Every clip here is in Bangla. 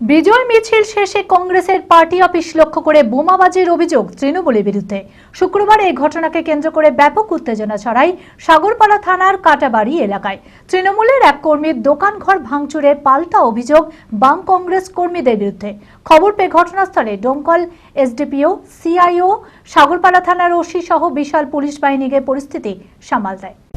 বিজয় মিছিল শেষে কংগ্রেসের পার্টি অফিস লক্ষ্য করে বোমাবাজির অভিযোগ তৃণমূলের বিরুদ্ধে। শুক্রবার এই ঘটনাকে কেন্দ্র করে ব্যাপক উত্তেজনা ছড়ায় সাগরপাড়া থানার কাটাবাড়ি এলাকায়। তৃণমূলের এক কর্মীর দোকানঘর ভাঙচুরের পাল্টা অভিযোগ বাম কংগ্রেস কর্মীদের বিরুদ্ধে। খবর পেয়ে ঘটনাস্থলে ডোমকল, এসডিপিও, সিআইও, সাগরপাড়া থানার ওসি সহ বিশাল পুলিশ বাহিনী গিয়ে পরিস্থিতি সামাল দেয়।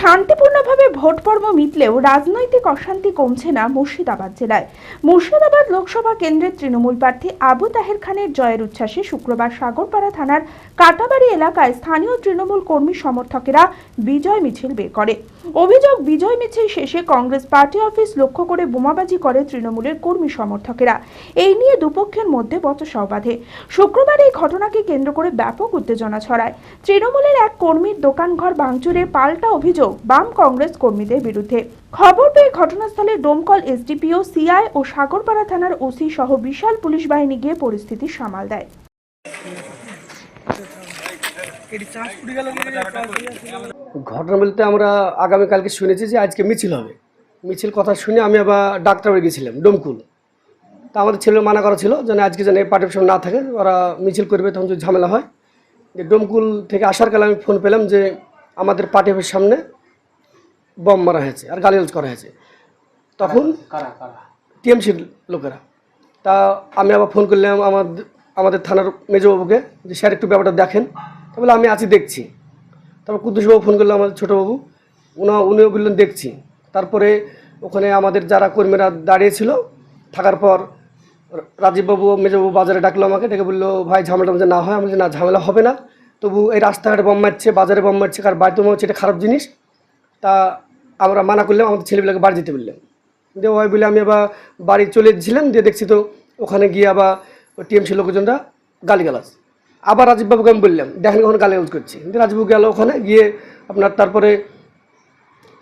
শান্তিপূর্ণভাবে ভোট পর্ব মিটলেও রাজনৈতিক অশান্তি কমছে না মুর্শিদাবাদ জেলায়। মুর্শিদাবাদ লোকসভা কেন্দ্রের তৃণমূল প্রার্থী আবু তাহের খানের জয়ের উচ্ছ্বাসে শুক্রবার সাগরপাড়া থানার কাটাবাড়ি এলাকায় স্থানীয় তৃণমূল কর্মী সমর্থকেরা বিজয় মিছিল বের করে। অভিযোগ, বিজয় মিছিল শেষে কংগ্রেস পার্টি অফিস লক্ষ্য করে বোমাবাজি করে তৃণমূলের কর্মী সমর্থকেরা। এই নিয়ে দুপক্ষের মধ্যে বচসাও বাঁধে। শুক্রবার এই ঘটনাকে কেন্দ্র করে ব্যাপক উত্তেজনা ছড়ায়। তৃণমূলের এক কর্মীর দোকানঘর ভাঙচুরের পাল্টা অভিযোগ বাম কংগ্রেস কর্মীদের বিরুদ্ধে। খবর পেয়ে ঘটনাস্থলে ডোমকল এসডিপিও, সিআই ও সাগরপাড়া থানার ওসি সহ বিশাল পুলিশ বাহিনী গিয়ে পরিস্থিতি সামাল দেয়। ঘটনা বলতে আমরা আগামীকালকে শুনেছি যে আজকে মিছিল হবে। মিছিল কথা শুনে আমি আবার ডাক্তার বাড়ি গেছিলাম, ডোমকুল। তা আমাদের ছেলে মানা করা ছিল যেন আজকে যেন পার্টি অফিস না থাকে, ওরা মিছিল করবে, তখন যদি ঝামেলা হয়। যে ডোমকুল থেকে আসার কালে আমি ফোন পেলাম যে আমাদের পার্টি অফিসের সামনে বম মারা হয়েছে আর গালিগালাজ করা হয়েছে। তখন টিএমসির লোকেরা, তা আমি আবার ফোন করলাম আমাদের আমাদের থানার মেজবাবুকে যে স্যার একটু ব্যাপারটা দেখেন। তা বলে আমি আছি, দেখছি। তারপর কুদ্দুসবাবু ফোন করল আমাদের ছোটোবাবু উনা, উনিও বললেন, দেখছি। তারপরে ওখানে আমাদের যারা কর্মীরা দাঁড়িয়েছিল থাকার পর রাজীববাবু, মেজবাবু বাজারে ডাকলো আমাকে, ডেকে বলল, ভাই ঝামেলা যে না হয় আমি না, ঝামেলা হবে না। তবু এই রাস্তাঘাটে বম মারছে, বাজারে বম মারছে, কার বাড়িতে বম হচ্ছে এটা খারাপ জিনিস। তা আমরা মানা করলাম, আমাদের ছেলেগুলোকে বাড়ি যেতে বললাম দিয়ে ওই বলে আমি আবার বাড়ি চলে এসেছিলাম, দিয়ে দেখছি তো ওখানে গিয়ে আবার টিএমসি লোকজনরা গালিগালাজ। আবার রাজীববাবুকে আমি বললাম দেখেন কখন ইউজ করছি। দিয়ে রাজীববাবু গেল ওখানে, গিয়ে আপনার তারপরে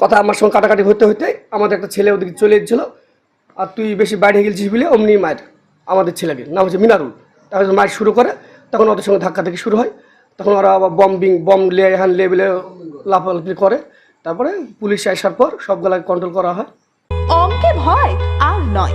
কথা আমার সঙ্গে কাটাকাটি হতে হতে আমাদের একটা ছেলে ওদিকে চলে এসেছিল। আর তুই বেশি বাইরে গেছিস বলে অমনি মায়ের, আমাদের ছেলেকে। নাম হচ্ছে মিনারুল। তারপরে মায়ের শুরু করে, তখন ওদের সঙ্গে ধাক্কা থেকে শুরু হয়। তখন ওরা আবার বম্বিং বম লে হ্যান লে বলে লাফালাফি করে। তারপরে পুলিশ আসার পর সবগুলাকে কন্ট্রোল করা হয়। অঙ্কে ভয় আর নয়।